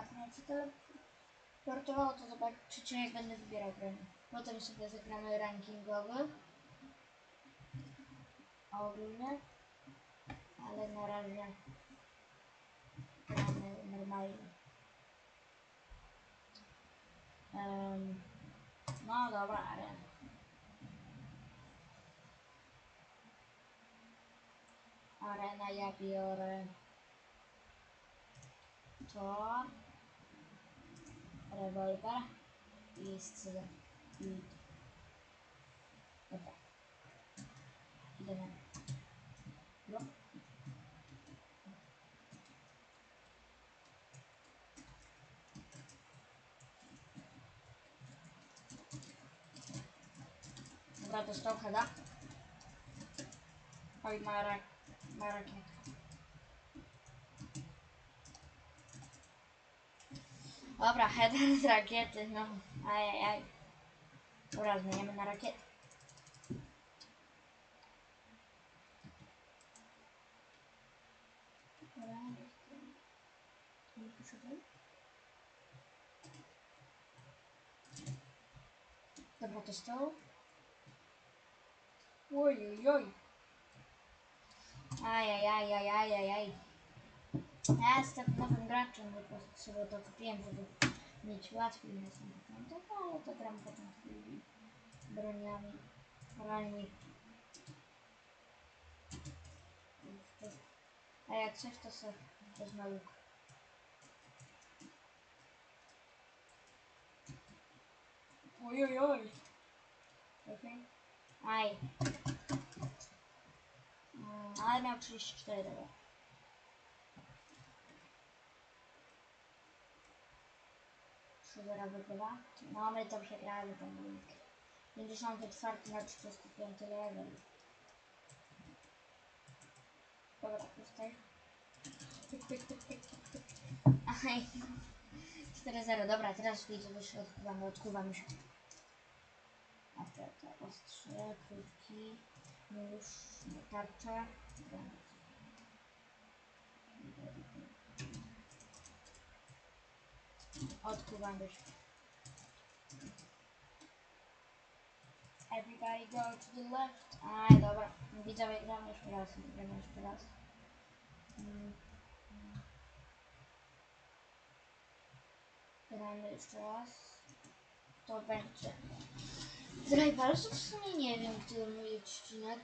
akurat mnie przeteleportowało, to zobaczycie jak będę wybierał grę. Potem sobie zagramy rankingowy. Ogólnie. Ale na razie gramy normalnie. Em, no dobra, arena. Arena ja biorę to rewolwer scylę. I dobra. Idę na no. Dobra, dostał heada. Dobra, head z rakiety, no. Ajajaj. Dobra, zmieniamy na rakietę. Dobra, nie potrzebuję. Dobra, to stał. Oj, oj, oj. Ajajajajajajaj. Ja jestem nowym graczem, po prostu sobie to kupiłem, żeby mieć łatwiej na samym początek, ale to gram potem tymi broniami, broni. A jak coś, to sobie wezmę łuk. Oj, oj, oj. Okej. Aj. Mm, ale miał 34 dobra. Szubera wygrywa. No my to przegrali ten wynik. 54 na 35 level. Dobra, tutaj. Aj. 4-0, dobra, teraz widzę, że odkuwamy, odkuwamy się. A te, te ostrze, krótki, nóż, tarcza. Odkuwamy się. Everybody go to the left. Aj, dobra. Widzowie, gramy jeszcze raz, gramy jeszcze raz. Gramy jeszcze raz. To będzie. Z Rivalsów w sumie nie wiem, który mój odcinek.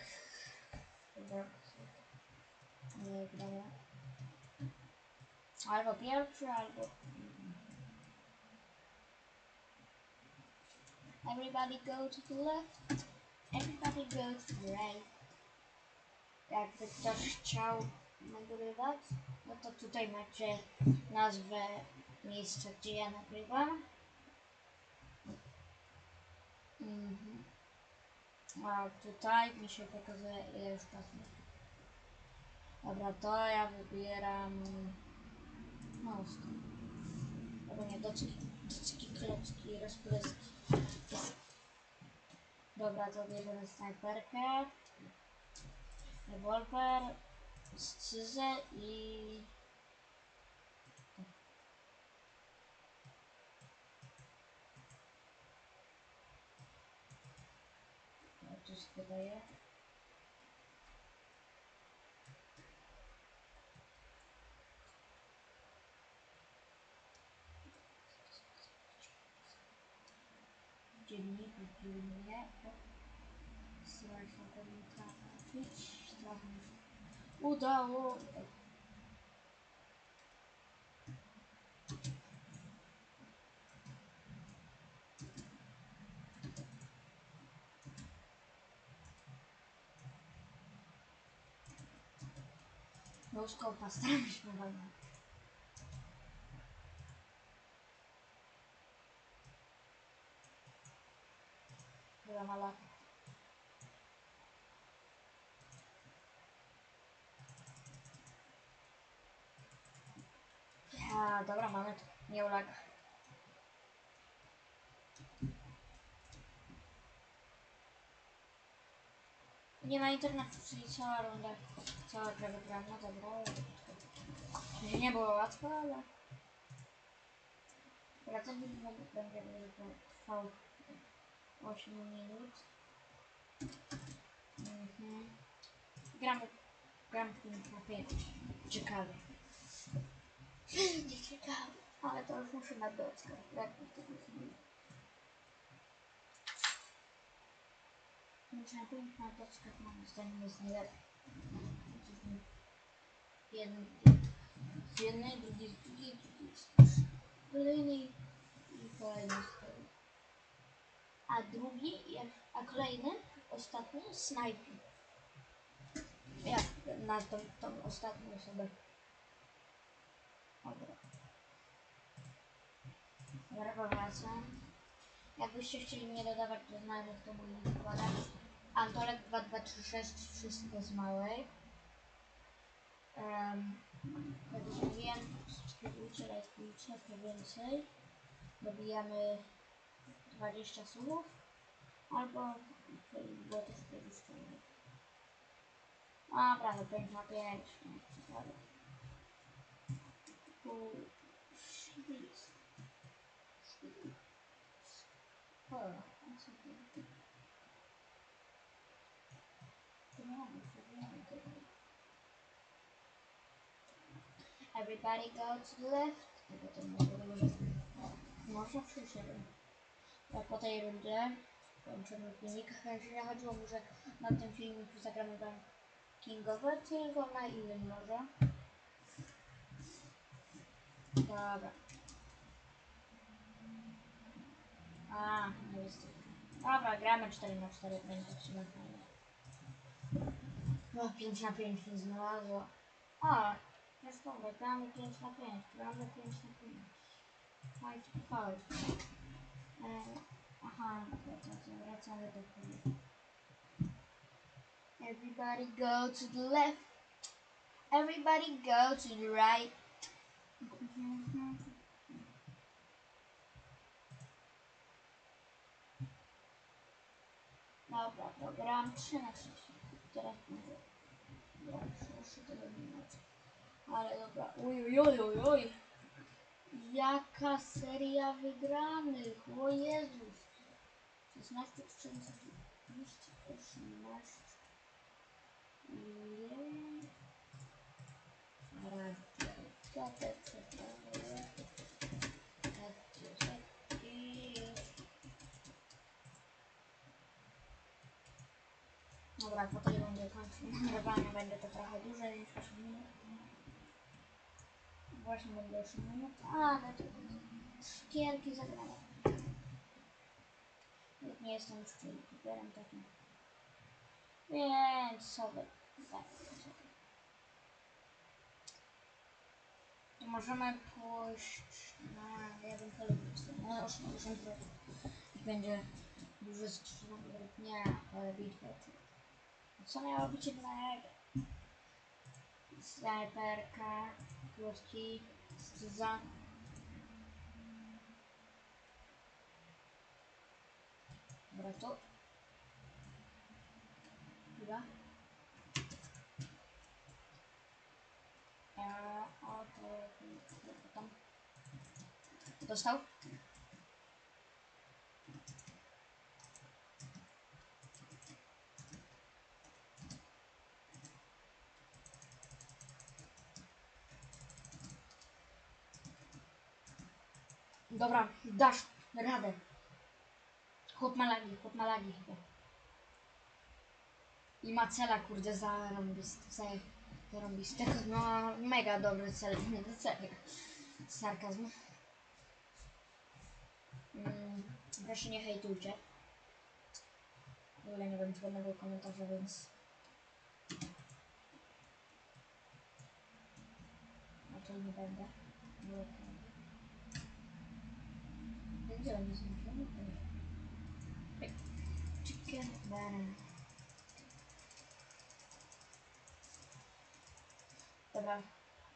Dobra. Nie gramy. Albo pierwszy, albo... Everybody go to the left. Everybody go to the right. Jakby ktoś chciał nagrywać, no to tutaj macie nazwę miejsca, gdzie ja nagrywam. Mhm. A tutaj mi się pokazuje ile już czasu. Dobra, to ja wybieram most. Albo nie, docki, docki, klocki, rozpryski. Dobra, to bierzemy snajperkę, rewolwer, scyzę i... Ja tu wydaje. Dziennik pilnuje. Staraj się go nie trafić. Trafić. Udało. No Ja, dobra, mamy to. Nie ulega. Nie ma internetu, czyli cała runda, cała gra wygrana, dobra. Że nie było łatwo, ale... film będzie trwał 8 minut. Mhm. Gramy, gramy 5 na 5. Nie ciekawe. Ale to już muszę na dockę. Jak mi to wychodzi. 5 na 5 na dockach moim zdaniem jest najlepiej. Jeden z jednej, drugi z drugiej, drugi z kolejnej i kolejny z. A drugi, a kolejny, ostatni, snajper. Ja na tą, tą ostatnią osobę. Dobra. Powracam. Jakbyście chcieli mnie dodawać do znajomych, to mój wkładam. Antolek 2236, wszystko z małej. Um, jak już mówiłem, subskrybujcie, lajkujcie, to więcej. Dobijamy 20 słów. Albo było też 20 słów. Dobra, to 5 na 5. Dobra. A to? To to tego. Everybody go to the left. I potem może, może przyszedłem. Tak po tej rundzie kończymy filmik. Jeśli chodziło że na tym filmiku zagramy wam kingowe, tylko na innym może. Dobra. A, no jest. Dobra, gramy 4 na 4 będzie w sumie fajnie. No, 5 na 5 nie znalazło. A, zresztą gramy 5 na 5, gramy 5 na 5. 5 to 5. E, aha, wracamy do tego. Everybody go to the left. Everybody go to the right. Dobra, to gram 3 na 3. Teraz będzie. Ja muszę tego minut. Ale dobra. Uj, uj, uj, uj. Jaka seria wygranych. O Jezus. 16, 14, 15, 18. Jej. Dobra, po tej rundzie kończę nagrywanie, będzie to trochę dłużej niż 8 minut. Właśnie będzie 8 minut, ale to szkierki zagrane. Nie jestem już kuperem takim. Więc sobie sobie. To możemy pójść na, ja bym polubił na 80 będzie duży skrzynek, nie, ale bitwę. Co miało być innego? Snajperka, krótki, za. Dobra, tu. Chwila. Eee, o, to, to, to tam. Dostał? Dobra, dasz radę. Chłop ma lagi, chłop ma lagi chyba. I ma cela, kurde, zarąbist, za zarąbistego. No, mega dobry cel. Sarkazm. Mm, proszę nie hejtujcie. W ogóle nie wiem żadnego komentarza, więc... Raczej nie będę. Gdzie oni są? Chicken banana. Dobra,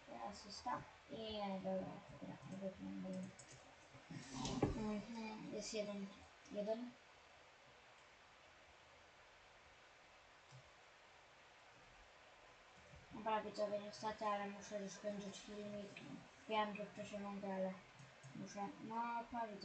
teraz jest tam. I dobra, dobra, wypnę, dobra. Mhm, jest jeden, jeden. Dobra, widzowie, niestety, ale muszę już skończyć filmik. Wiem, że wcześniej mogę, ale muszę. muszę. No, bardzo